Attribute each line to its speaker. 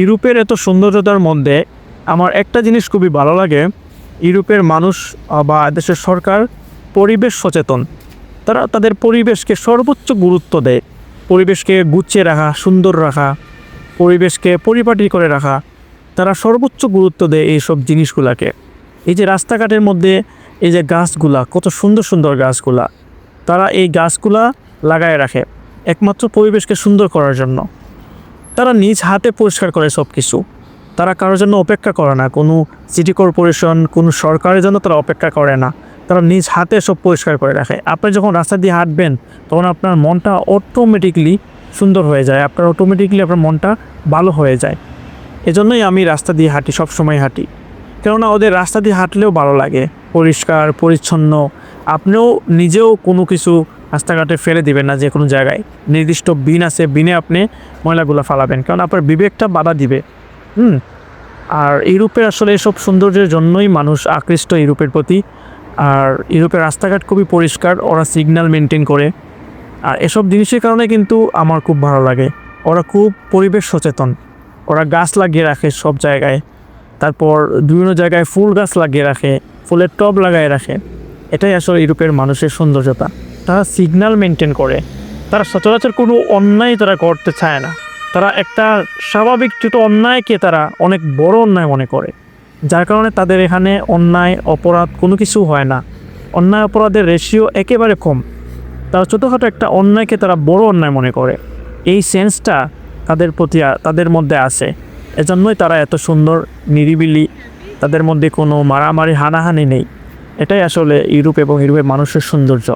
Speaker 1: ইউরোপের এত সৌন্দর্যতার মধ্যে আমার একটা জিনিস খুবই ভালো লাগে, ইউরোপের মানুষ বা দেশের সরকার পরিবেশ সচেতন। তারা তাদের পরিবেশকে সর্বোচ্চ গুরুত্ব দেয়। পরিবেশকে গুছিয়ে রাখা, সুন্দর রাখা, পরিবেশকে পরিপাটি করে রাখা, তারা সর্বোচ্চ গুরুত্ব দেয় এইসব জিনিসগুলাকে। এই যে রাস্তাঘাটের মধ্যে এই যে গাছগুলা, কত সুন্দর সুন্দর গাছগুলা, তারা এই গাছগুলা লাগায় রাখে, একমাত্র পরিবেশকে সুন্দর করার জন্য। তারা নিজ হাতে পরিষ্কার করে সব কিছু তারা কারোর জন্য অপেক্ষা করে না। কোনো সিটি কর্পোরেশন, কোনো সরকারের জন্য তারা অপেক্ষা করে না। তারা নিজ হাতে সব পরিষ্কার করে রাখে। আপনি যখন রাস্তা দিয়ে হাঁটবেন, তখন আপনার মনটা অটোমেটিকলি সুন্দর হয়ে যায়। আপনার অটোমেটিকলি আপনার মনটা ভালো হয়ে যায়। এজন্যই আমি রাস্তা দিয়ে হাঁটি সব সময় হাঁটি। কেননা ওদের রাস্তা দিয়ে হাঁটলেও ভালো লাগে। পরিষ্কার, পরিচ্ছন্ন। আপনিও নিজেও কোনো কিছু রাস্তাঘাটে ফেলে দিবেন না যে কোনো জায়গায়। নির্দিষ্ট বিন আছে, বিনে আপনি ময়লাগুলো ফালাবেন। কারণ আপনার বিবেকটা বাধা দিবে। হুম? আর ইউরোপের আসলে এসব সৌন্দর্যের জন্যই মানুষ আকৃষ্ট ইউরোপের প্রতি। আর ইউরোপের রাস্তাঘাট খুবই পরিষ্কার, ওরা সিগন্যাল মেনটেন করে। আর এসব জিনিসের কারণে কিন্তু আমার খুব ভালো লাগে। ওরা খুব পরিবেশ সচেতন। ওরা গাছ লাগিয়ে রাখে সব জায়গায়। তারপর বিভিন্ন জায়গায় ফুল গাছ লাগিয়ে রাখে, ফুলের টব লাগায় রাখে। এটাই আসলে ইউরোপের মানুষের সৌন্দর্যতা। তারা সিগন্যাল মেনটেন করে। তারা সচরাচর কোনো অন্যায় তারা করতে চায় না। তারা একটা স্বাভাবিক ছোটো অন্যায়কে তারা অনেক বড় অন্যায় মনে করে। যার কারণে তাদের এখানে অন্যায়, অপরাধ কোনো কিছু হয় না। অন্যায়, অপরাধের রেশিও একেবারে কম। তারা ছোটোখাটো একটা অন্যায়কে তারা বড় অন্যায় মনে করে। এই সেন্সটা তাদের প্রতি, তাদের মধ্যে আছে। এজন্যই তারা এত সুন্দর, নিরিবিলি, তাদের মধ্যে কোনো মারামারি, হানাহানি নেই। এটাই আসলে ইউরোপ এবং ইউরোপের মানুষের সৌন্দর্য।